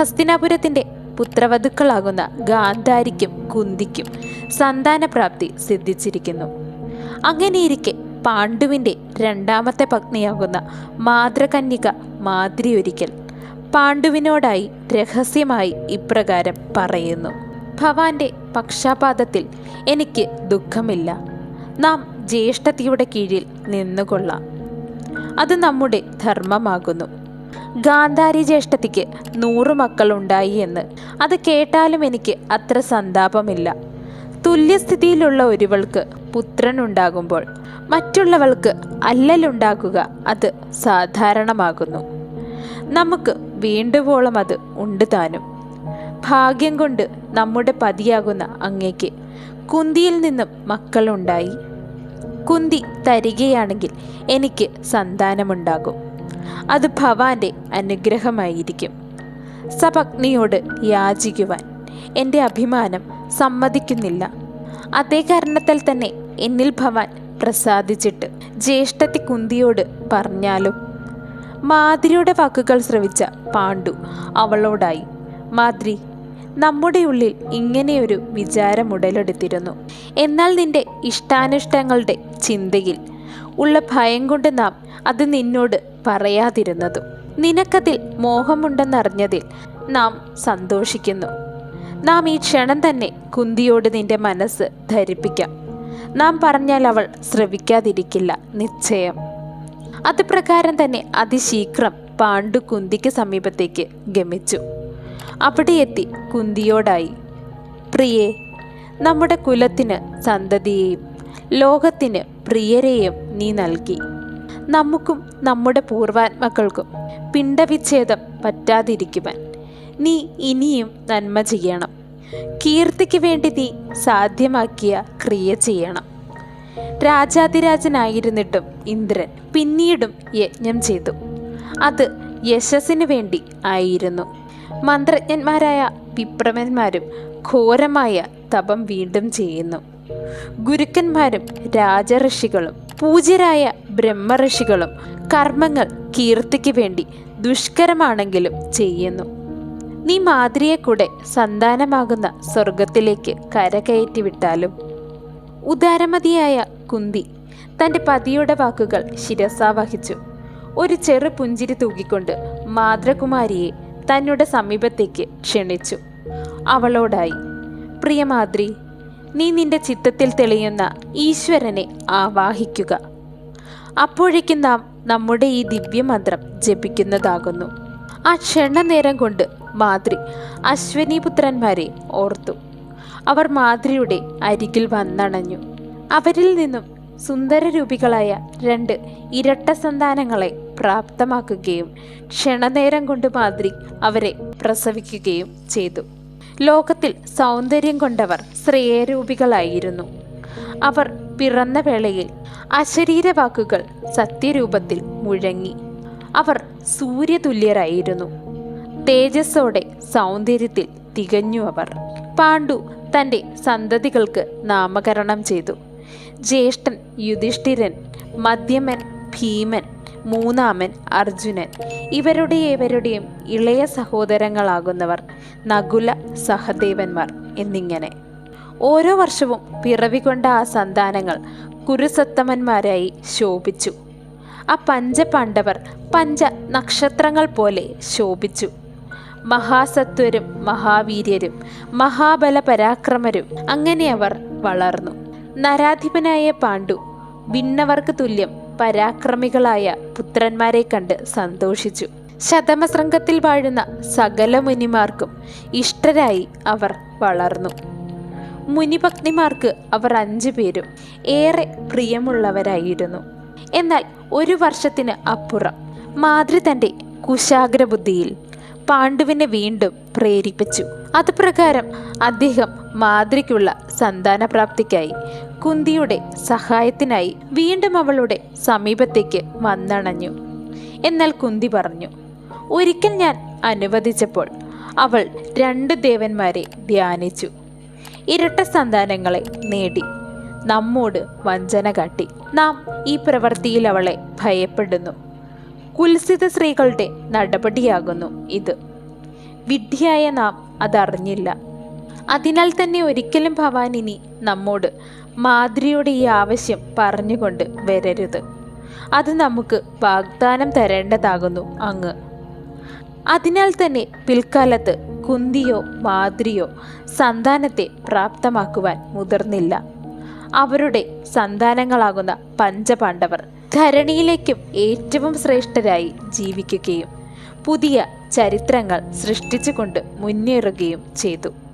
ഹസ്തിനാപുരത്തിന്റെ പുത്രവധുക്കളാകുന്ന ഗാന്ധാരിക്കും കുന്തിക്കും സന്താനപ്രാപ്തി സിദ്ധിച്ചിരിക്കുന്നു. അങ്ങനെയിരിക്കെ പാണ്ഡുവിന്റെ രണ്ടാമത്തെ പത്നിയാകുന്ന മാതൃകന്യക മാതിരി ഒരിക്കൽ പാണ്ഡുവിനോടായി രഹസ്യമായി ഇപ്രകാരം പറയുന്നു. ഭവാന്റെ പക്ഷാപാതത്തിൽ എനിക്ക് ദുഃഖമില്ല. നാം ജ്യേഷ്ഠതയുടെ കീഴിൽ നിന്നുകൊള്ളാം. അത് നമ്മുടെ ധർമ്മമാകുന്നു. ഗാന്ധാരി ജ്യേഷ്ഠത്തിക്ക് നൂറു മക്കളുണ്ടായി എന്ന്. അത് കേട്ടാലും എനിക്ക് അത്ര സന്താപമില്ല. തുല്യസ്ഥിതിയിലുള്ള ഒരുവൾക്ക് പുത്രനുണ്ടാകുമ്പോൾ മറ്റുള്ളവൾക്ക് അല്ലലുണ്ടാക്കുക അത് സാധാരണമാകുന്നു. നമുക്ക് വീണ്ടുവോളം അത് ഉണ്ട് താനും. ഭാഗ്യം കൊണ്ട് നമ്മുടെ പതിയാകുന്ന അങ്ങയ്ക്ക് കുന്തിയിൽ നിന്നും മക്കളുണ്ടായി. കുന്തി തരികയാണെങ്കിൽ എനിക്ക് സന്താനമുണ്ടാകും. അത് ഭവാന്റെ അനുഗ്രഹമായിരിക്കും. സപഗ്നിയോട് യാചിക്കുവാൻ എന്റെ അഭിമാനം സമ്മതിക്കുന്നില്ല. അതേ കാരണത്താൽ തന്നെ എന്നിൽ ഭവാൻ പ്രസാദിച്ചിട്ട് ജ്യേഷ്ഠത്തി കുന്തിയോട് പറഞ്ഞാലും? മാതിരിയുടെ വാക്കുകൾ ശ്രവിച്ച പാണ്ഡു അവളോടായി മാദ്രി നമ്മുടെ ഉള്ളിൽ ഇങ്ങനെയൊരു വിചാരം ഉടലെടുത്തിരുന്നു എന്നാൽ നിന്റെ ഇഷ്ടാനിഷ്ടങ്ങളുടെ ചിന്തയിൽ ഉള്ള ഭയം കൊണ്ട് നാം അത് നിന്നോട് പറയാതിരുന്നതും. നിനക്കതിൽ മോഹമുണ്ടെന്നറിഞ്ഞതിൽ നാം സന്തോഷിക്കുന്നു. നാം ഈ ക്ഷണം തന്നെ കുന്തിയോട് നിന്റെ മനസ്സ് ധരിപ്പിക്കാം. നാം പറഞ്ഞാൽ അവൾ ശ്രവിക്കാതിരിക്കില്ല നിശ്ചയം. അത് പ്രകാരം തന്നെ അതിശീഘ്രം പാണ്ഡു കുന്തിക്ക് സമീപത്തേക്ക് ഗമിച്ചു. അവിടെ എത്തി കുന്തിയോടായി പ്രിയേ നമ്മുടെ കുലത്തിന് സന്തതിയെയും ലോകത്തിന് പ്രിയരെയും നീ നൽകി. നമുക്കും നമ്മുടെ പൂർവാത്മക്കൾക്കും പിണ്ടവിച്ഛേദം പറ്റാതിരിക്കുവാൻ നീ ഇനിയും നന്മ ചെയ്യണം. കീർത്തിക്ക് വേണ്ടി നീ സാധ്യമാക്കിയ ക്രിയ ചെയ്യണം. രാജാതിരാജനായിരുന്നിട്ടും ഇന്ദ്രൻ പിന്നീടും യജ്ഞം ചെയ്തു. അത് യശസ്സിന് വേണ്ടി ആയിരുന്നു. മന്ത്രജ്ഞന്മാരായ വിപ്രമന്മാരും ഘോരമായ തപം വീണ്ടും ചെയ്യുന്നു. ഗുരുക്കന്മാരും രാജഋഷികളും പൂജ്യരായ ബ്രഹ്മഋഷികളും കർമ്മങ്ങൾ കീർത്തിക്ക് വേണ്ടി ദുഷ്കരമാണെങ്കിലും ചെയ്യുന്നു. നീ മാതിരിയെ കൂടെ സന്താനമാകുന്ന സ്വർഗത്തിലേക്ക് കരകയറ്റി വിട്ടാലും ഉദാരമതിയായ കുന്തി തന്റെ പതിയുടെ വാക്കുകൾ ശിരസാവഹിച്ചു. ഒരു ചെറു പുഞ്ചിരി തൂക്കിക്കൊണ്ട് മാതൃകുമാരിയെ തന്നുടെ സമീപത്തേക്ക് ക്ഷണിച്ചു. അവളോടായി പ്രിയമാദ്രി നീ നിന്റെ ചിത്തത്തിൽ തെളിയുന്ന ഈശ്വരനെ ആവാഹിക്കുക. അപ്പോഴേക്കും നാം നമ്മുടെ ഈ ദിവ്യമന്ത്രം ജപിക്കുന്നതാകുന്നു. ആ ക്ഷണനേരം കൊണ്ട് മാതൃ അശ്വനീപുത്രന്മാരെ ഓർത്തു. അവർ മാതൃയുടെ അരികിൽ വന്നണഞ്ഞു. അവരിൽ നിന്നും സുന്ദരരൂപികളായ രണ്ട് ഇരട്ട സന്താനങ്ങളെ പ്രാപ്തമാക്കുകയും ക്ഷണനേരം കൊണ്ട് മാതൃ അവരെ പ്രസവിക്കുകയും ചെയ്തു. ലോകത്തിൽ സൗന്ദര്യം കൊണ്ടവർ ശ്രേയരൂപികളായിരുന്നു. അവർ പിറന്ന വേളയിൽ അശരീരവാക്കുകൾ സത്യരൂപത്തിൽ മുഴങ്ങി. അവർ സൂര്യതുല്യരായിരുന്നു. തേജസ്സോടെ സൗന്ദര്യത്തിൽ തികഞ്ഞു അവർ. പാണ്ഡു തന്റെ സന്തതികൾക്ക് നാമകരണം ചെയ്തു. ജ്യേഷ്ഠൻ യുധിഷ്ഠിരൻ മധ്യമൻ ഭീമൻ മൂന്നാമൻ അർജുനൻ. ഇവരുടെ ഇവരുടെയും ഇളയ സഹോദരങ്ങളാകുന്നവർ നകുല സഹദേവന്മാർ എന്നിങ്ങനെ. ഓരോ വർഷവും പിറവികൊണ്ട ആ സന്താനങ്ങൾ കുരുസത്തമന്മാരായി ശോഭിച്ചു. ആ പഞ്ചപാണ്ഡവർ പഞ്ച നക്ഷത്രങ്ങൾ പോലെ ശോഭിച്ചു. മഹാസത്വരും മഹാവീര്യരും മഹാബല പരാക്രമരും അങ്ങനെ അവർ വളർന്നു. നരാധിപനായ പാണ്ഡു വിണ്ണവർക്ക് തുല്യം പരാക്രമികളായ പുത്രന്മാരെ കണ്ട് സന്തോഷിച്ചു. ശതമശൃംഗത്തിൽ വാഴുന്ന സകല മുനിമാർക്കും ഇഷ്ടരായി അവർ വളർന്നു. മുനിപത്നിമാർക്ക് അവർ അഞ്ചു പേരും ഏറെ പ്രിയമുള്ളവരായിരുന്നു. എന്നാൽ ഒരു വർഷത്തിന് അപ്പുറം മാതൃ തന്റെ കുശാഗ്രബുദ്ധിയിൽ പാണ്ഡുവിനെ വീണ്ടും പ്രേരിപ്പിച്ചു. അതുപ്രകാരം അദ്ദേഹം മാതൃയ്ക്കുള്ള സന്താനപ്രാപ്തിക്കായി കുന്തിയുടെ സഹായത്തിനായി വീണ്ടും അവളുടെ സമീപത്തേക്ക് വന്നണഞ്ഞു. എന്നാൽ കുന്തി പറഞ്ഞു ഒരിക്കൽ ഞാൻ അനുവദിച്ചപ്പോൾ അവൾ രണ്ട് ദേവന്മാരെ ധ്യാനിച്ചു. ഇരട്ട സന്താനങ്ങളെ നേടി. നമ്മോട് വഞ്ചന കാട്ടി. നാം ഈ പ്രവൃത്തിയിൽ അവളെ ഭയപ്പെടുന്നു. കുൽസിത സ്ത്രീകളുടെ നടപടിയാകുന്നു ഇത്. വിഡ്ഢിയായ നാം അതറിഞ്ഞില്ല. അതിനാൽ തന്നെ ഒരിക്കലും ഭവാനിനി നമ്മോട് മാതിരിയുടെ ഈ ആവശ്യം പറഞ്ഞുകൊണ്ട് വരരുത്. അത് നമുക്ക് വാഗ്ദാനം തരേണ്ടതാകുന്നു അങ്ങ്. അതിനാൽ തന്നെ പിൽക്കാലത്ത് കുന്തിയോ മാതിരിയോ സന്താനത്തെ പ്രാപ്തമാക്കുവാൻ മുതിർന്നില്ല. അവരുടെ സന്താനങ്ങളാകുന്ന പഞ്ചപാണ്ഡവർ ധരണിയിലേക്കും ഏറ്റവും ശ്രേഷ്ഠരായി ജീവിക്കുകയും പുതിയ ചരിത്രങ്ങൾ സൃഷ്ടിച്ചുകൊണ്ട് മുന്നേറുകയും ചെയ്തു.